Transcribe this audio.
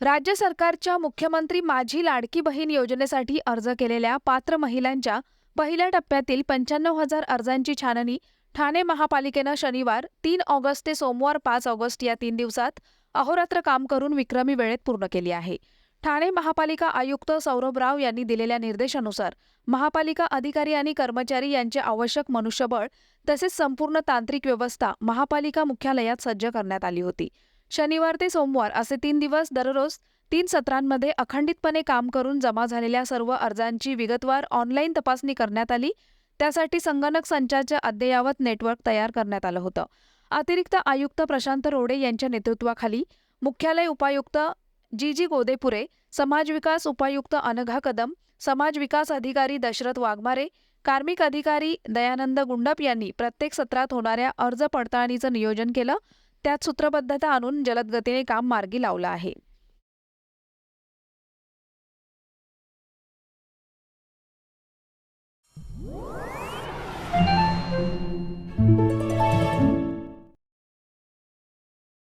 राज्य सरकारच्या मुख्यमंत्री माझी लाडकी बहीण योजनेसाठी अर्ज केलेल्या पात्र महिलांच्या पहिल्या टप्प्यातील पंच्याण्णव हजार अर्जांची छाननी ठाणे महापालिकेनं शनिवार तीन ऑगस्ट ते सोमवार पाच ऑगस्ट या तीन दिवसात अहोरात्र काम करून विक्रमी वेळेत पूर्ण केली आहे. ठाणे महापालिका आयुक्त सौरभ राव यांनी दिलेल्या निर्देशानुसार महापालिका अधिकारी आणि कर्मचारी यांचे आवश्यक मनुष्यबळ तसेच संपूर्ण तांत्रिक व्यवस्था महापालिका मुख्यालयात सज्ज करण्यात आली होती. शनिवार ते सोमवार असे तीन दिवस दररोज तीन सत्रांमध्ये अखंडितपणे काम करून जमा झालेल्या सर्व अर्जांची विगतवार ऑनलाईन तपासणी करण्यात आली. त्यासाठी संगणक संचाचं अद्ययावत नेटवर्क तयार करण्यात आलं होतं. अतिरिक्त आयुक्त प्रशांत रोडे यांच्या नेतृत्वाखाली मुख्यालय उपायुक्त जी जी गोदेपुरे समाज विकास उपायुक्त अनघा कदम समाज विकास अधिकारी दशरथ वाघमारे कार्मिक अधिकारी दयानंद गुंडप यांनी प्रत्येक सत्रात होणाऱ्या अर्ज पडताळणीचं नियोजन केलं. त्यात सूत्रबद्धता आणून जलद गतीने काम मार्गी लावलं आहे.